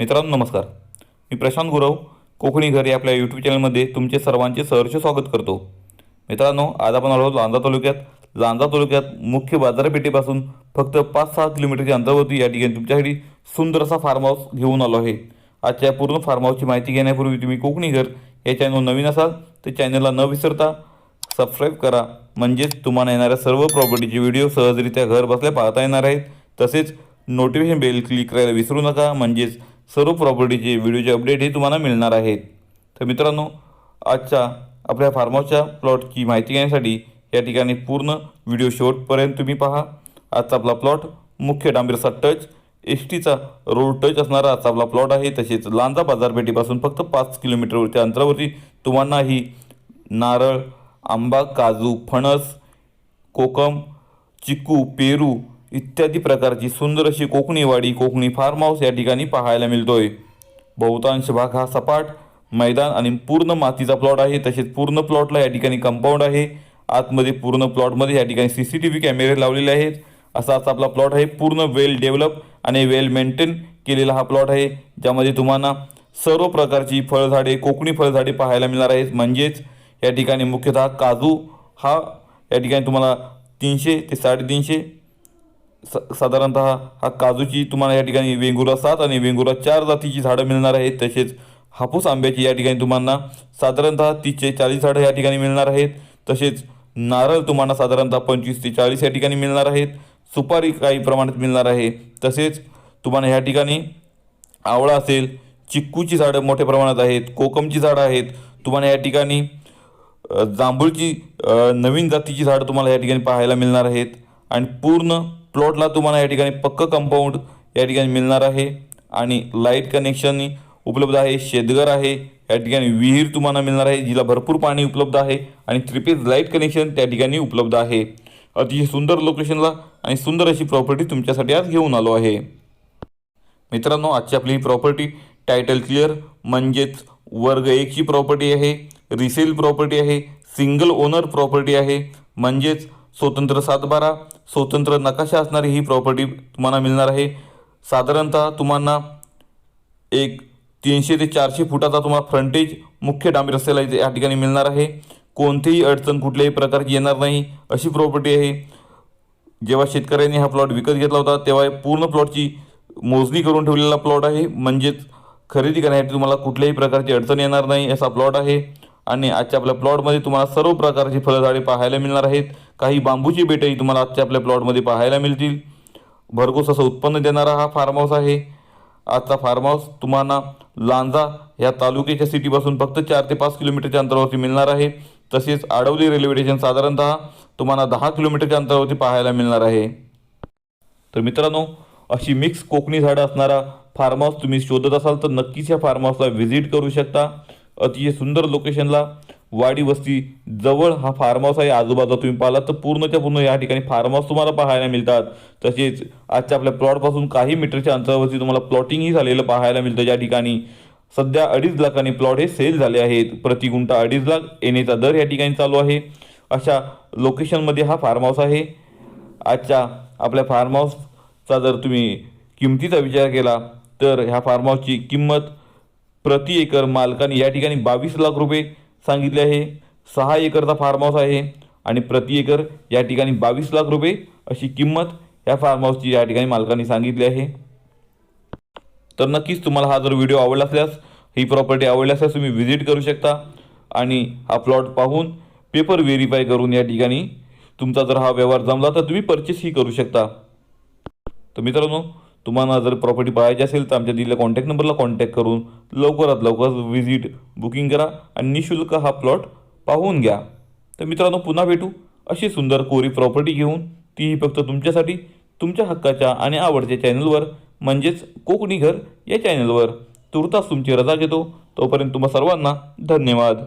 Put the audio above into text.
मित्रांनो नमस्कार. मी प्रशांत गुरव कोकणी घर या आपल्या यूट्यूब चॅनलमध्ये तुमचे सर्वांचे सहर्ष स्वागत करतो. मित्रांनो आज आपण आलो आहोत लांजा तालुक्यात. लांजा तालुक्यात मुख्य बाजारपेठेपासून फक्त पाच सहा किलोमीटरच्या अंतरावरती या ठिकाणी तुमच्यासाठी सुंदर असा फार्म हाऊस घेऊन आलो आहे. आजच्या पूर्ण फार्म हाऊसची माहिती घेण्यापूर्वी तुम्ही कोकणी घर या चॅनल नवीन असाल तर चॅनलला न विसरता सबस्क्राईब करा. म्हणजेच तुम्हाला येणाऱ्या सर्व प्रॉपर्टीचे व्हिडिओ सहजरित्या घर बसल्या पाहता येणार आहेत. तसेच नोटिफिकेशन बेल क्लिक करायला विसरू नका. म्हणजेच सर्व प्रॉपर्टीचे व्हिडिओचे अपडेट हे तुम्हाला मिळणार आहेत तर मित्रांनो आजच्या आपल्या फार्म हाऊसच्या प्लॉटची माहिती घेण्यासाठी या ठिकाणी पूर्ण व्हिडिओ शेवटपर्यंत तुम्ही पहा. आजचा आपला प्लॉट मुख्य डांबीरचा टच एस टीचा रोड टच असणारा आजचा आपला प्लॉट आहे. तसेच लांजा बाजारपेठेपासून फक्त पाच किलोमीटरवरच्या अंतरावरती तुम्हाला ही नारळ आंबा काजू फणस कोकम चिकू पेरू इत्यादी प्रकारची सुंदर अशी कोकणी वाडी कोकणी फार्म हाऊस या ठिकाणी पाहायला मिळतोय. बहुतांश भाग हा सपाट मैदान आणि पूर्ण मातीचा प्लॉट आहे. तसेच पूर्ण प्लॉटला या ठिकाणी कंपाऊंड आहे. आतमध्ये पूर्ण प्लॉटमध्ये या ठिकाणी सी सी टी व्ही कॅमेरे लावलेले आहेत. असा असा आपला प्लॉट आहे. पूर्ण वेल डेव्हलप आणि वेल मेंटेन केलेला हा प्लॉट आहे. ज्यामध्ये तुम्हाला सर्व प्रकारची फळझाडे कोकणी फळझाडे पाहायला मिळणार आहेत. म्हणजेच या ठिकाणी मुख्यतः काजू हा या ठिकाणी तुम्हाला तीनशे ते साडेतीनशे स साधारणतः हा काजूची तुम्हाला या ठिकाणी वेंगुरा सात आणि वेंगुरा चार जातीची झाडं मिळणार आहेत. तसेच हापूस आंब्याची या ठिकाणी तुम्हाला साधारणतः तीसचे चाळीस झाडं या ठिकाणी मिळणार आहेत. तसेच नारळ तुम्हाला साधारणतः पंचवीस ते चाळीस या ठिकाणी मिळणार आहेत. सुपारी काही प्रमाणात मिळणार आहे. तसेच तुम्हाला ह्या ठिकाणी आवळा असेल चिक्कूची झाडं मोठ्या प्रमाणात आहेत कोकमची झाडं आहेत. तुम्हाला या ठिकाणी जांभूळची नवीन जातीची झाडं तुम्हाला या ठिकाणी पाहायला मिळणार आहेत. आणि पूर्ण प्लॉटला तुम्हाला या ठिकाणी पक्क कंपाऊंड या ठिकाणी मिळणार आहे. आणि लाइट कनेक्शन उपलब्ध आहे शेतघर आहे या ठिकाणी विहीर तुम्हाला मिळणार आहे जिला भरपूर पाणी उपलब्ध आहे आणि थ्रीपीज लाइट कनेक्शन त्या ठिकाणी उपलब्ध आहे. अतिशय सुंदर लोकेशनला आणि सुंदर अशी प्रॉपर्टी तुमच्यासाठी आज घेऊन आलो आहे. मित्रांनो आजची आपली ही प्रॉपर्टी टायटल क्लिअर म्हणजेच वर्ग एकची प्रॉपर्टी आहे रिसेल प्रॉपर्टी आहे सिंगल ओनर प्रॉपर्टी आहे म्हणजेच स्वतंत्र सातबारा. स्वतंत्र नकाशा असणारी ही प्रॉपर्टी तुम्हाला मिळणार आहे. साधारणतः तुम्हाला एक तीनशे ते चारशे फुटाचा तुम्हाला फ्रंटेज मुख्य डांबी रस्त्याला इथे या ठिकाणी मिळणार आहे. कोणतीही अडचण कुठल्याही प्रकारची येणार नाही. अशी प्रॉपर्टी आहे. जेव्हा शेतकऱ्यांनी हा प्लॉट विकत घेतला होता तेव्हा पूर्ण प्लॉटची मोजणी करून ठेवलेला प्लॉट आहे. म्हणजेच खरेदी करण्यासाठी तुम्हाला कुठल्याही प्रकारची अडचण येणार नाही असा प्लॉट आहे. आणि आजच्या आपल्या प्लॉटमध्ये तुम्हाला सर्व प्रकारची फळझाडे पाहायला मिळणार आहेत. काही बांबूची बेटंही तुम्हाला आजच्या आपल्या प्लॉटमध्ये पाहायला मिळतील. भरघोस असं उत्पन्न देणारा हा फार्म हाऊस आहे. आजचा फार्म हाऊस तुम्हाला लांजा या तालुक्याच्या सिटीपासून फक्त चार ते पाच किलोमीटरच्या अंतरावरती मिळणार आहे. तसेच आडवली रेल्वे स्टेशन साधारणतः तुम्हाला दहा किलोमीटरच्या अंतरावरती पाहायला मिळणार आहे. तर मित्रांनो अशी मिक्स कोकणी झाडं असणारा फार्म हाऊस तुम्ही शोधत असाल तर नक्कीच या फार्म हाऊसला व्हिजिट करू शकता. अतिशय सुंदर लोकेशनला वाडी वस्ती जवळ हा फार्म हाऊस आहे. आजूबाजूला तुम्ही पाहिलात तर पूर्णच्या पूर्ण या ठिकाणी फार्म हाऊस तुम्हाला पाहायला मिळतात. तसेच आजच्या आपल्या प्लॉटपासून काही मीटरच्या अंतरावरती तुम्हाला प्लॉटिंगही झालेलं पाहायला मिळतं. या ठिकाणी सध्या अडीच लाखांनी प्लॉट हे सेल झाले आहेत. प्रति गुंठा अडीच लाख येण्याचा दर या ठिकाणी चालू आहे. अशा लोकेशनमध्ये हा फार्म हाऊस आहे. आजच्या आपल्या फार्म हाऊसचा जर तुम्ही किमतीचा विचार केला तर ह्या फार्म हाऊसची किंमत प्रति एकर मालकाने या ठिकाणी बावीस लाख रुपये सांगितले आहे. सहा एकरचा फार्म हाऊस आहे आणि प्रति एकर या ठिकाणी बावीस लाख रुपये अशी किंमत या फार्म हाऊसची या ठिकाणी मालकांनी सांगितली आहे. तर नक्कीच तुम्हाला हा जर व्हिडिओ आवडला असल्यास ही प्रॉपर्टी आवडली असल्यास तुम्ही व्हिजिट करू शकता आणि हा प्लॉट पाहून पेपर व्हेरीफाय करून या ठिकाणी तुमचा जर हा व्यवहार जमला तर तुम्ही परचेसही करू शकता. तर मित्रांनो तुम्हाला जर प्रॉपर्टी पाहायची असेल तर आमच्या दिलेल्या कॉन्टॅक्ट नंबरला कॉन्टॅक्ट करून लवकरात लवकर व्हिजिट बुकिंग करा आणि निशुल्क हा प्लॉट पाहून घ्या. तर मित्रांनो पुन्हा भेटू अशी सुंदर कोरी प्रॉपर्टी घेऊन. तीही फक्त तुमच्यासाठी तुमच्या हक्काच्या आणि आवडत्या चॅनलवर म्हणजेच कोकणी घर या चॅनलवर तुर्तास तुमची रजा घेतो. तोपर्यंत तुम्हा सर्वांना धन्यवाद.